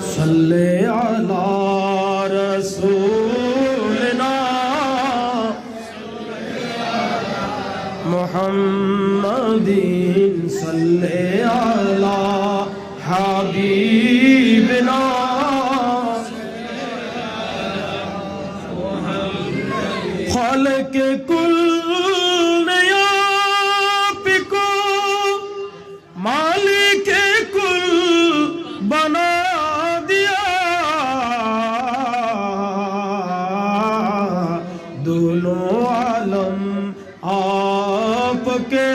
صلی علی رسولنا محمد صلی علی حبیبنا کے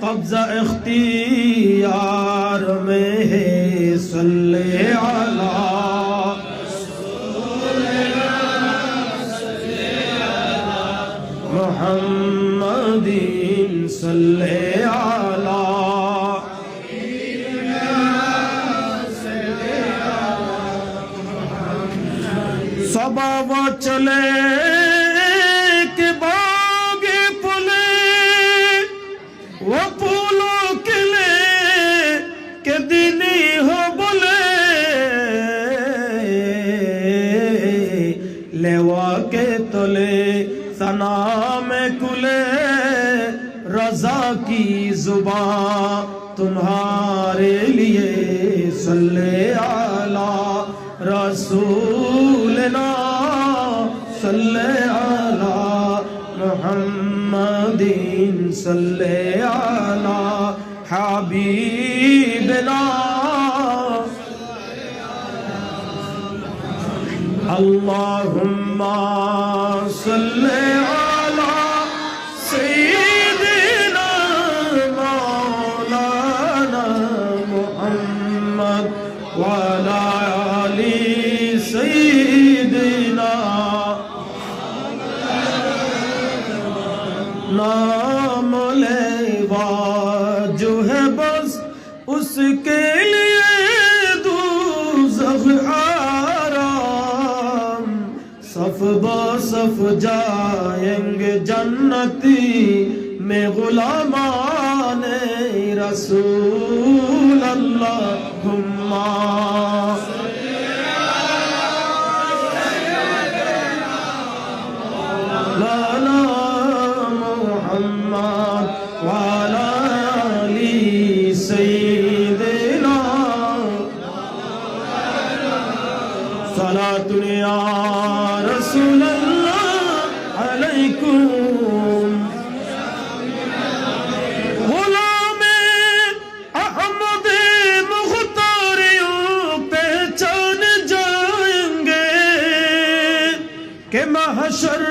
قبضہ اختیار میں ہے صلی اللہ محمد صلی علی صبا وہ چلے کی زبان تمہارے لیے صلی علی رسولنا صلی علی محمد صلی علی حبیبنا اللهم صل نام لیوا جو ہے بس اس کے لیے دوزخ آرام۔ صف با صف جائیں گے جنتی میں غلامان رسول اللہ۔ لانا صلاة يا رسول الله عليكم. غلام احمد مختاریوں پہچان جائیں گے کہ محشر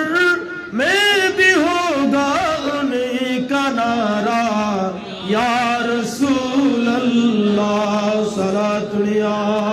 میں بھی ہوگا انہیں کا نعرہ. یا رسول اللہ، صلاة اللہ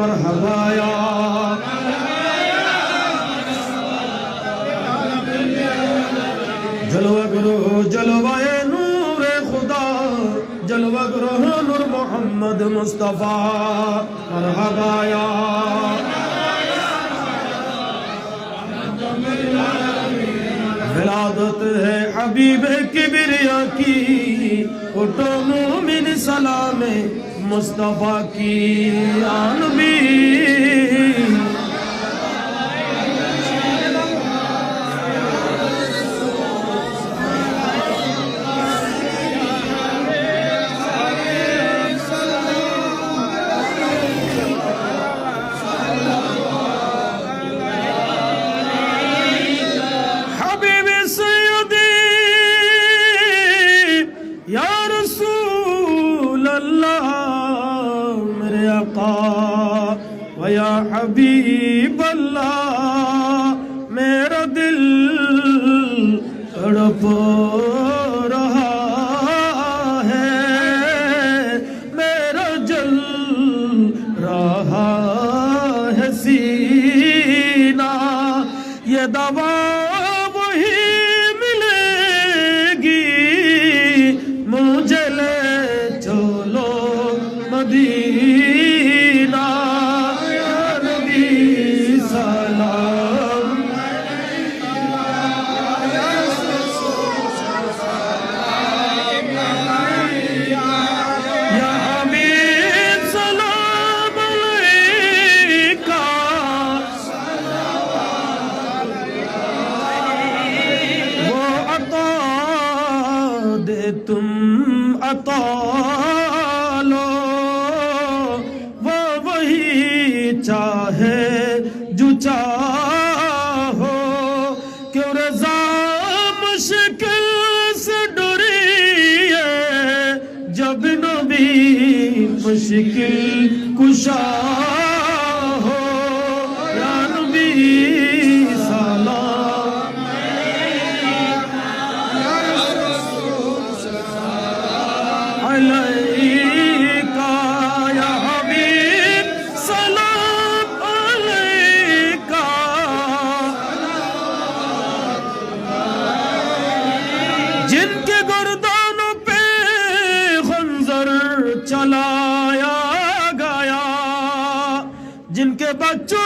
مرحبا یا جلوہ گرو جلوہ نور خدا، جلوہ گرو نور محمد مصطفیٰ، مرحبا یا ولادت ہے حبیب کبریا کی، اٹھو مومن سلام مصطفیٰ کی آن حبیب اللہ میرا دل تڑپ رہا ہے۔ میرا جل رہا ہے سینہ یہ دوا تم عطا لو وہ وہی چاہے جو چاہو کیوں رضا مشکل سے ڈری ہے جب نبی مشکل کشا ہو یا نبی about two